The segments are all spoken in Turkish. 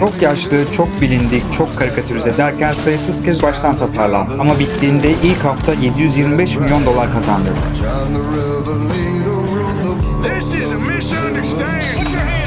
Çok yaşlı, çok bilindik, çok karikatürize derken sayısız kez baştan tasarlandı. Ama bittiğinde ilk hafta 725 milyon dolar kazandırdı. This is a misunderstanding.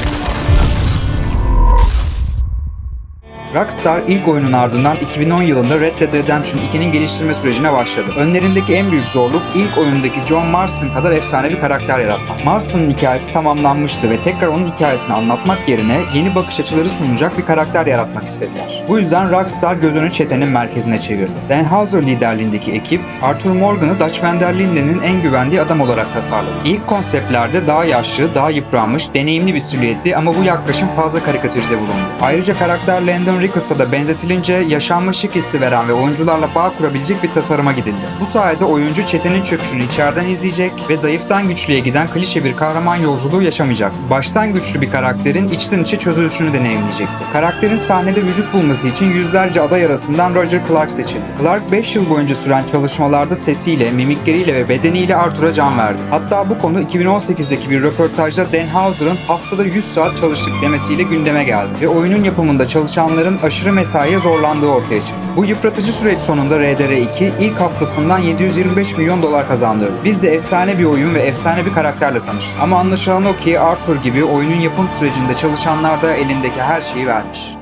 Rockstar ilk oyunun ardından 2010 yılında Red Dead Redemption 2'nin geliştirme sürecine başladı. Önlerindeki en büyük zorluk ilk oyundaki John Marston kadar efsane bir karakter yaratmak. Marston'ın hikayesi tamamlanmıştı ve tekrar onun hikayesini anlatmak yerine yeni bakış açıları sunacak bir karakter yaratmak istediler. Bu yüzden Rockstar gözünü çetenin merkezine çevirdi. Dan Houser liderliğindeki ekip Arthur Morgan'ı Dutch van der Linden'in en güvendiği adam olarak tasarladı. İlk konseptlerde daha yaşlı, daha yıpranmış, deneyimli bir silüetti ama bu yaklaşım fazla karikatürize bulundu. Ayrıca karakter Landon Rickels'a da benzetilince yaşanmışlık hissi veren ve oyuncularla bağ kurabilecek bir tasarıma gidildi. Bu sayede oyuncu çetenin çöküşünü içeriden izleyecek ve zayıftan güçlüye giden klişe bir kahraman yolculuğu yaşamayacak. Baştan güçlü bir karakterin içten içe çözülüşünü deneyimleyecekti. Karakterin sahnede vücut bulması için yüzlerce aday arasından Roger Clark seçildi. Clark 5 yıl boyunca süren çalışmalarda sesiyle, mimikleriyle ve bedeniyle Arthur'a can verdi. Hatta bu konu 2018'deki bir röportajda Dan Houser'ın haftada 100 saat çalıştık demesiyle gündeme geldi ve oyunun yapımında çalışanların aşırı mesaiye zorlandığı ortaya çıktı. Bu yıpratıcı süreç sonunda RDR2 ilk haftasından 725 milyon dolar kazandırdı. Biz de efsane bir oyun ve efsane bir karakterle tanıştık. Ama anlaşılan o ki Arthur gibi oyunun yapım sürecinde çalışanlar da elindeki her şeyi vermiş.